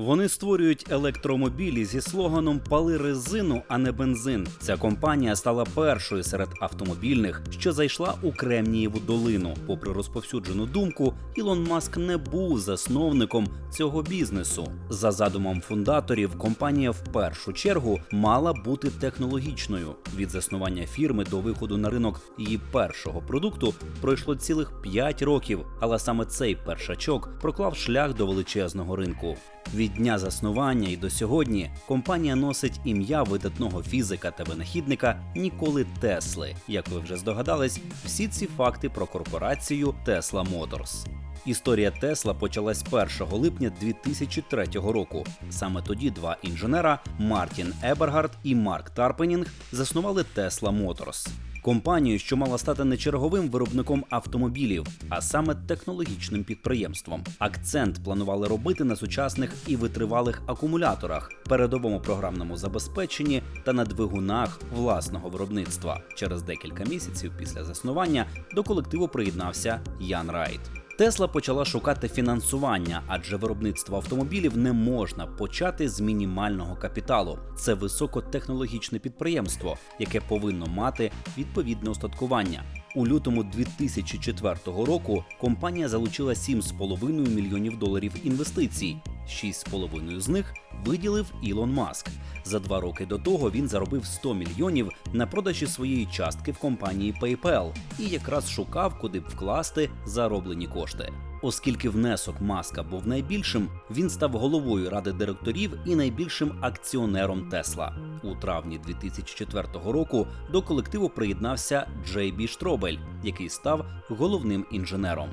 Вони створюють електромобілі зі слоганом Пали резину, а не бензин. Ця компанія стала першою серед автомобільних, що зайшла у Кремнієву долину. Попри розповсюджену думку, Ілон Маск не був засновником цього бізнесу. За задумом фундаторів, компанія в першу чергу мала бути технологічною. Від заснування фірми до виходу на ринок її першого продукту пройшло цілих 5 років, але саме цей першачок проклав шлях до величезного ринку. Від дня заснування і до сьогодні компанія носить ім'я видатного фізика та винахідника Ніколи Тесли. Як ви вже здогадались, всі ці факти про корпорацію Tesla Motors. Історія Тесла почалась 1 липня 2003 року. Саме тоді два інженера Мартін Ебергард і Марк Тарпенінг заснували Tesla Motors. Компанію, що мала стати не черговим виробником автомобілів, а саме технологічним підприємством. Акцент планували робити на сучасних і витривалих акумуляторах, передовому програмному забезпеченні та на двигунах власного виробництва. Через декілька місяців після заснування до колективу приєднався Ян Райт. Тесла почала шукати фінансування, адже виробництво автомобілів не можна почати з мінімального капіталу. Це високотехнологічне підприємство, яке повинно мати відповідне устаткування. У лютому 2004 року компанія залучила 7,5 мільйонів доларів інвестицій. 6,5 з них виділив Ілон Маск. За два роки до того він заробив 100 мільйонів на продажі своєї частки в компанії PayPal і якраз шукав, куди б вкласти зароблені кошти. Оскільки внесок Маска був найбільшим, він став головою ради директорів і найбільшим акціонером Тесла. У травні 2004 року до колективу приєднався Джей Бі Штробель, який став головним інженером.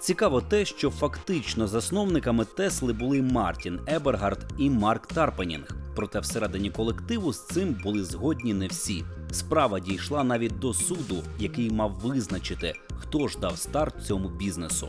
Цікаво те, що фактично засновниками Тесли були Мартін Ебергард і Марк Тарпенінг. Проте всередині колективу з цим були згодні не всі. Справа дійшла навіть до суду, який мав визначити, хто ж дав старт цьому бізнесу.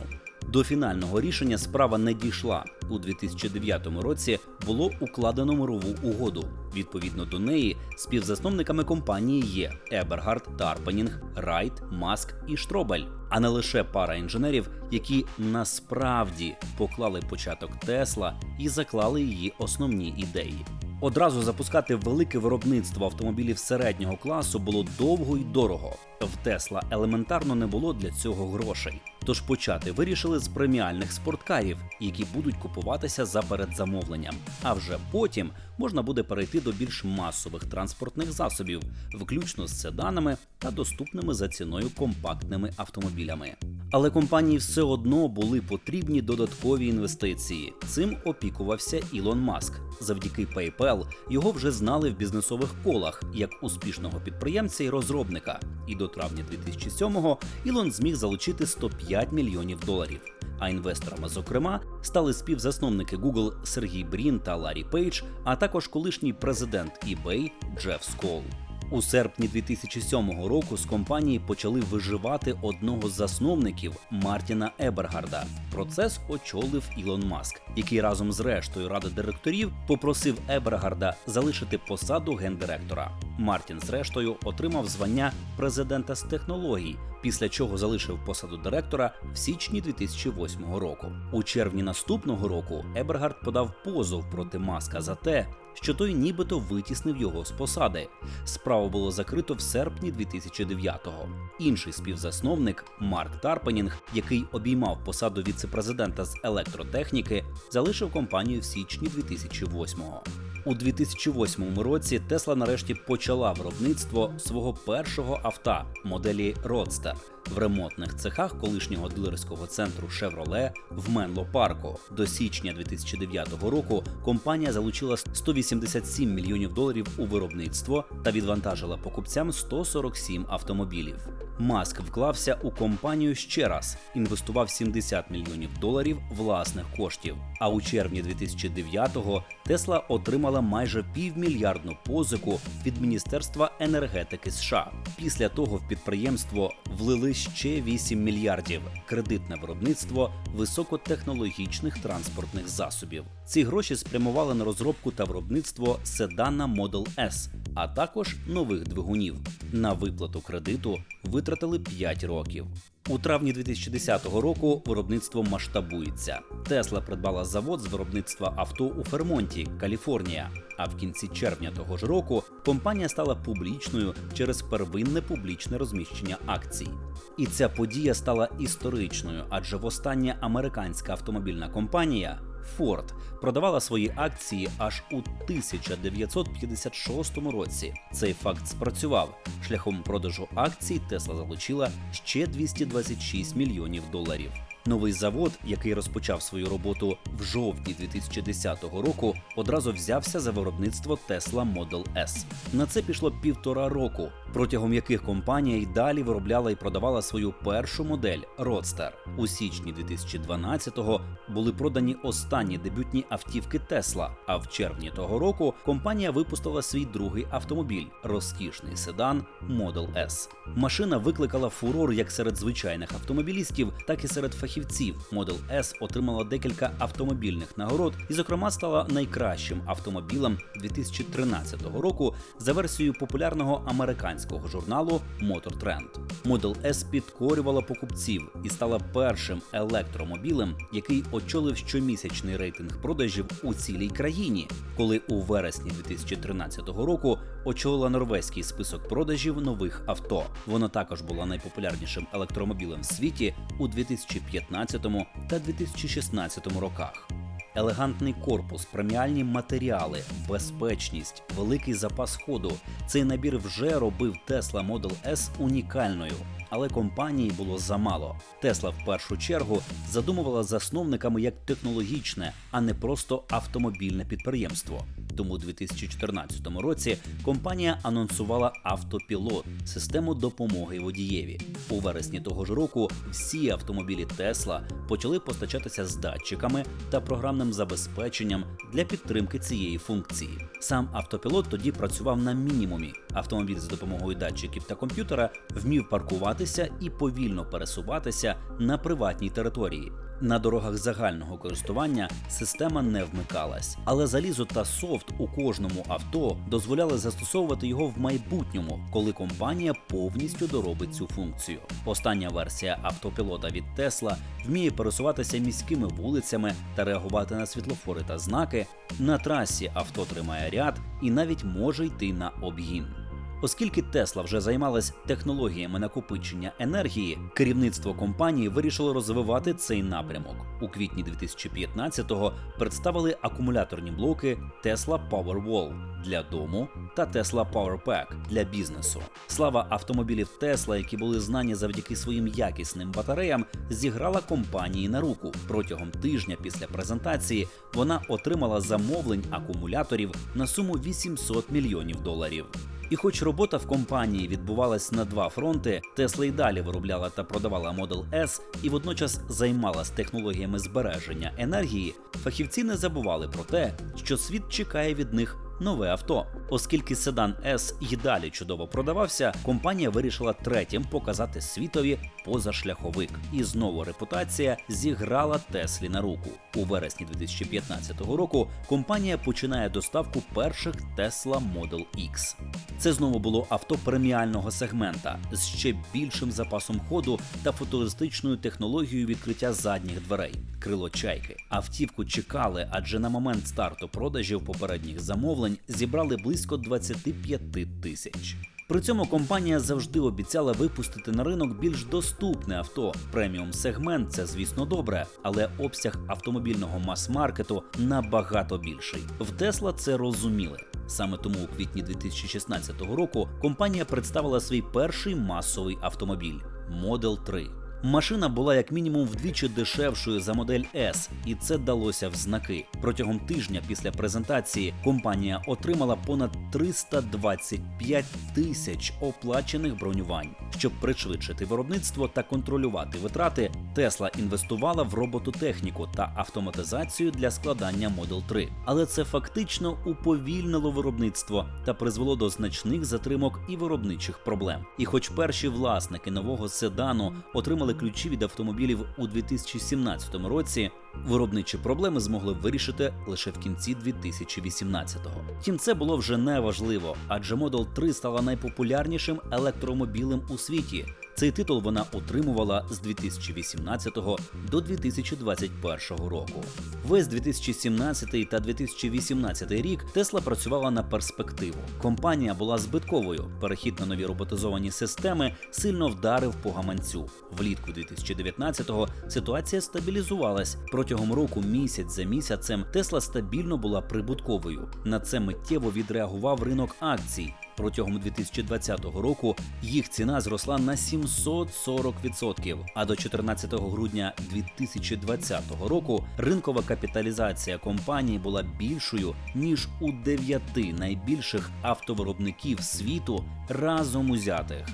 До фінального рішення справа не дійшла. У 2009 році було укладено мирову угоду. Відповідно до неї, співзасновниками компанії є Ебергард, Тарпенінг, Райт, Маск і Штробель, а не лише пара інженерів, які насправді поклали початок Тесла і заклали її основні ідеї. Одразу запускати велике виробництво автомобілів середнього класу було довго й дорого. В Тесла елементарно не було для цього грошей. Тож почати вирішили з преміальних спорткарів, які будуть купуватися за передзамовленням. А вже потім можна буде перейти до більш масових транспортних засобів, включно з седанами та доступними за ціною компактними автомобілями. Але компанії все одно були потрібні додаткові інвестиції. Цим опікувався Ілон Маск. Завдяки PayPal його вже знали в бізнесових колах як успішного підприємця і розробника. І до травня 2007-го Ілон зміг залучити 105 мільйонів доларів. А інвесторами, зокрема, стали співзасновники Google Сергій Брін та Ларі Пейдж, а також колишній президент eBay Джеф Скол. У серпні 2007 року з компанії почали виживати одного з засновників Мартіна Ебергарда. Процес очолив Ілон Маск, який разом з рештою ради директорів попросив Ебергарда залишити посаду гендиректора. Мартін, зрештою, отримав звання президента з технологій, після чого залишив посаду директора в січні 2008 року. У червні наступного року Ебергард подав позов проти Маска за те, що той нібито витіснив його з посади. Справу було закрито в серпні 2009-го. Інший співзасновник Марк Тарпенінг, який обіймав посаду віцепрезидента з електротехніки, залишив компанію в січні 2008-го. У 2008 році Тесла нарешті почала виробництво свого першого авто моделі Roadster в ремонтних цехах колишнього дилерського центру Chevrolet в Менло Парку. До січня 2009 року компанія залучила 187 мільйонів доларів у виробництво та відвантажила покупцям 147 автомобілів. Маск вклався у компанію ще раз, інвестував 70 мільйонів доларів власних коштів. А у червні 2009-го Тесла отримала майже півмільярдну позику від Міністерства енергетики США. Після того в підприємство влили ще 8 мільярдів кредит на виробництво високотехнологічних транспортних засобів. Ці гроші спрямували на розробку та виробництво седана Model S, а також нових двигунів. На виплату кредиту витратили 5 років. У травні 2010 року виробництво масштабується. Тесла придбала завод з виробництва авто у Фермонті, Каліфорнія. А в кінці червня того ж року компанія стала публічною через первинне публічне розміщення акцій. І ця подія стала історичною, адже востаннє американська автомобільна компанія Ford продавала свої акції аж у 1956 році. Цей факт спрацював. Шляхом продажу акцій Тесла залучила ще 226 мільйонів доларів. Новий завод, який розпочав свою роботу в жовтні 2010 року, одразу взявся за виробництво Tesla Model S. На це пішло півтора року, протягом яких компанія й далі виробляла і продавала свою першу модель Roadster. У січні 2012-го були продані останні дебютні автівки Tesla, а в червні того року компанія випустила свій другий автомобіль розкішний седан Model S. Машина викликала фурор як серед звичайних автомобілістів, так і серед фахівців. Model S отримала декілька автомобільних нагород і, зокрема, стала найкращим автомобілем 2013 року за версією популярного американського журналу Motor Trend. Model S підкорювала покупців і стала першим електромобілем, який очолив щомісячний рейтинг продажів у цілій країні, коли у вересні 2013 року очолила норвезький список продажів нових авто. Вона також була найпопулярнішим електромобілем в світі у 2015 та 2016 роках. Елегантний корпус, преміальні матеріали, безпечність, великий запас ходу. Цей набір вже робив Tesla Model S унікальною, але компанії було замало. Тесла в першу чергу задумувала засновниками як технологічне, а не просто автомобільне підприємство. Тому у 2014 році компанія анонсувала автопілот систему допомоги водієві. У вересні того ж року всі автомобілі Тесла почали постачатися з датчиками та програмним забезпеченням для підтримки цієї функції. Сам автопілот тоді працював на мінімумі. Автомобіль з допомогою датчиків та комп'ютера вмів паркуватися і повільно пересуватися на приватній території. На дорогах загального користування система не вмикалась, але залізо та софт у кожному авто дозволяли застосовувати його в майбутньому, коли компанія повністю доробить цю функцію. Остання версія автопілота від Tesla вміє пересуватися міськими вулицями та реагувати на світлофори та знаки. На трасі авто тримає ряд і навіть може йти на обгін. Оскільки Тесла вже займалась технологіями накопичення енергії, керівництво компанії вирішило розвивати цей напрямок. У квітні 2015-го представили акумуляторні блоки Tesla Powerwall для дому та Tesla PowerPack для бізнесу. Слава автомобілів Tesla, які були знані завдяки своїм якісним батареям, зіграла компанії на руку. Протягом тижня після презентації вона отримала замовлень акумуляторів на суму 800 мільйонів доларів. І хоч робота в компанії відбувалась на два фронти, Тесла й далі виробляла та продавала Model S і водночас займалась технологіями збереження енергії, фахівці не забували про те, що світ чекає від них нове авто. Оскільки седан S і далі чудово продавався, компанія вирішила третім показати світові позашляховик. І знову репутація зіграла Теслі на руку. У вересні 2015 року компанія починає доставку перших Tesla Model X. Це знову було авто преміального сегмента з ще більшим запасом ходу та футуристичною технологією відкриття задніх дверей. Крило чайки. Автівку чекали, адже на момент старту продажів попередніх замовлень зібрали близько 25 тисяч. При цьому компанія завжди обіцяла випустити на ринок більш доступне авто. Преміум сегмент це, звісно, добре, але обсяг автомобільного мас-маркету набагато більший. В Тесла це розуміли. Саме тому у квітні 2016 року компанія представила свій перший масовий автомобіль Model 3. Машина була як мінімум вдвічі дешевшою за модель S, і це далося в знаки. Протягом тижня після презентації компанія отримала понад 325 тисяч оплачених бронювань. Щоб пришвидшити виробництво та контролювати витрати, Тесла інвестувала в робототехніку та автоматизацію для складання Model 3. Але це фактично уповільнило виробництво та призвело до значних затримок і виробничих проблем. І хоч перші власники нового седану отримали ключі від автомобілів у 2017 році, виробничі проблеми змогли вирішити лише в кінці 2018-го. Втім, це було вже не важливо, адже Model 3 стала найпопулярнішим електромобілем у світі. Цей титул вона отримувала з 2018 до 2021 року. Весь 2017 та 2018 рік Тесла працювала на перспективу. Компанія була збитковою. Перехід на нові роботизовані системи сильно вдарив по гаманцю. Влітку 2019-го ситуація стабілізувалась. Протягом року місяць за місяцем Тесла стабільно була прибутковою. На це миттєво відреагував ринок акцій. Протягом 2020 року їх ціна зросла на 740%, а до 14 грудня 2020 року ринкова капіталізація компанії була більшою ніж у дев'яти найбільших автовиробників світу разом узятих.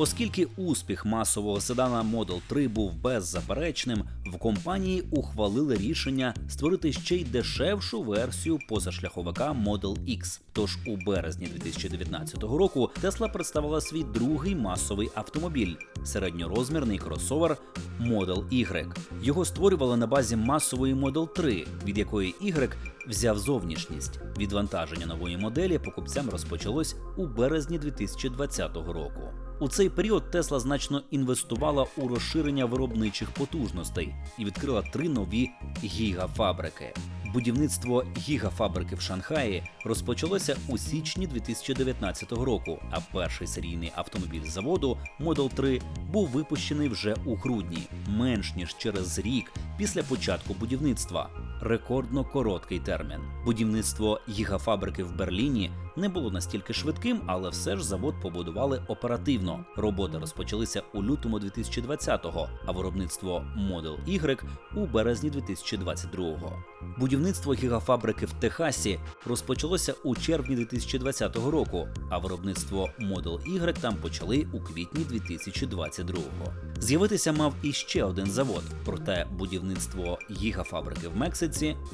Оскільки успіх масового седана Model 3 був беззаперечним, в компанії ухвалили рішення створити ще й дешевшу версію позашляховика Model X. Тож у березні 2019 року Tesla представила свій другий масовий автомобіль середньорозмірний кросовер Model Y. Його створювали на базі масової Model 3, від якої Y взяв зовнішність. Відвантаження нової моделі покупцям розпочалось у березні 2020 року. У цей період Тесла значно інвестувала у розширення виробничих потужностей і відкрила три нові гігафабрики. Будівництво гігафабрики в Шанхаї розпочалося у січні 2019 року, а перший серійний автомобіль заводу Model 3 був випущений вже у грудні, менш ніж через рік після початку будівництва. Рекордно короткий термін. Будівництво гігафабрики в Берліні не було настільки швидким, але все ж завод побудували оперативно. Роботи розпочалися у лютому 2020-го, а виробництво Model Y у березні 2022-го. Будівництво гігафабрики в Техасі розпочалося у червні 2020 року, а виробництво Model Y там почали у квітні 2022-го. З'явитися мав іще один завод, проте будівництво гігафабрики в Мексиці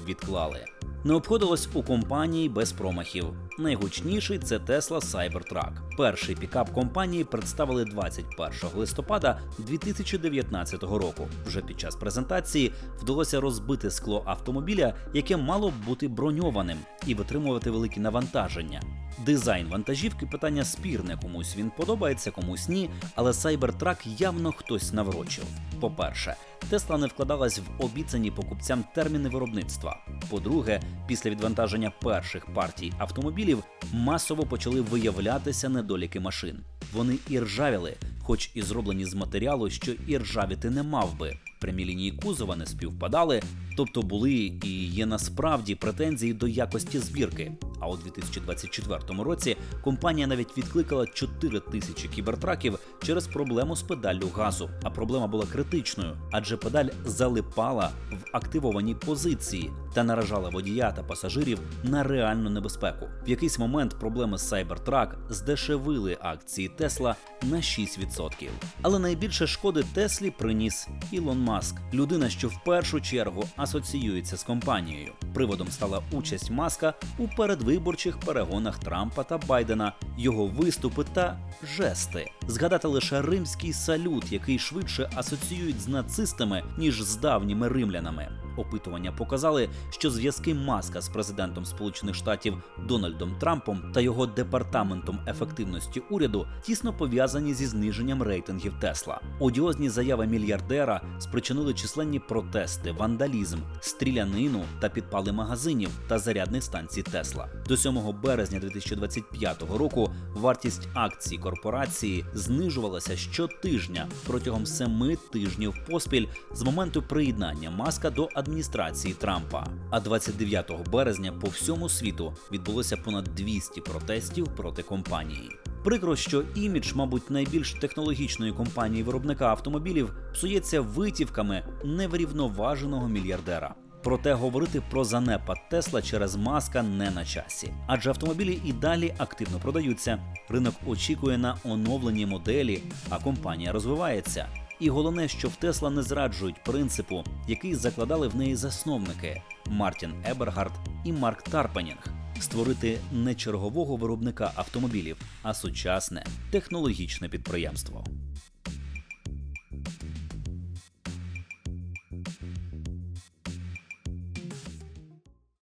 відклали. Не обходилось у компанії без промахів. Найгучніший це Tesla Cybertruck. Перший пікап компанії представили 21 листопада 2019 року. Вже під час презентації вдалося розбити скло автомобіля, яке мало бути броньованим і витримувати великі навантаження. Дизайн вантажівки питання спірне, комусь він подобається, комусь ні, але Cybertruck явно хтось наврочив. По-перше, Тесла не вкладалась в обіцяні покупцям терміни виробництва. По-друге, після відвантаження перших партій автомобілів масово почали виявлятися недоліки машин. Вони і ржавіли, хоч і зроблені з матеріалу, що і ржавіти не мав би. Прямі лінії кузова не співпадали, тобто були і є насправді претензії до якості збірки. А у 2024 році компанія навіть відкликала 4 тисячі кібертраків через проблему з педаллю газу. А проблема була критичною, адже педаль залипала в активованій позиції та наражала водія та пасажирів на реальну небезпеку. В якийсь момент проблеми з Cybertruck здешевили акції Тесла на 6%. Але найбільше шкоди Теслі приніс Ілон Маск, людина, що в першу чергу асоціюється з компанією. Приводом стала участь Маска у передвиборчих перегонах Трампа та Байдена, його виступи та жести. Згадати лише римський салют, який швидше асоціюють з нацистами ніж з давніми римлянами. Опитування показали, що зв'язки Маска з президентом Сполучених Штатів Дональдом Трампом та його департаментом ефективності уряду тісно пов'язані зі зниженням рейтингів Тесла. Одіозні заяви мільярдера спричинили численні протести, вандалізм, стрілянину та підпали магазинів та зарядних станцій Тесла. До 7 березня 2025 року вартість акцій корпорації знижувалася щотижня протягом семи тижнів поспіль з моменту приєднання маска до адміністрації Трампа. А 29 березня по всьому світу відбулося понад 200 протестів проти компанії. Прикро, що імідж, мабуть, найбільш технологічної компанії виробника автомобілів псується витівками неврівноваженого мільярдера. Проте говорити про занепад Тесла через маска не на часі, адже автомобілі і далі активно продаються. Ринок очікує на оновлені моделі, а компанія розвивається. І головне, що в Тесла не зраджують принципу, який закладали в неї засновники Мартін Ебергард і Марк Тарпенінг створити не чергового виробника автомобілів, а сучасне технологічне підприємство.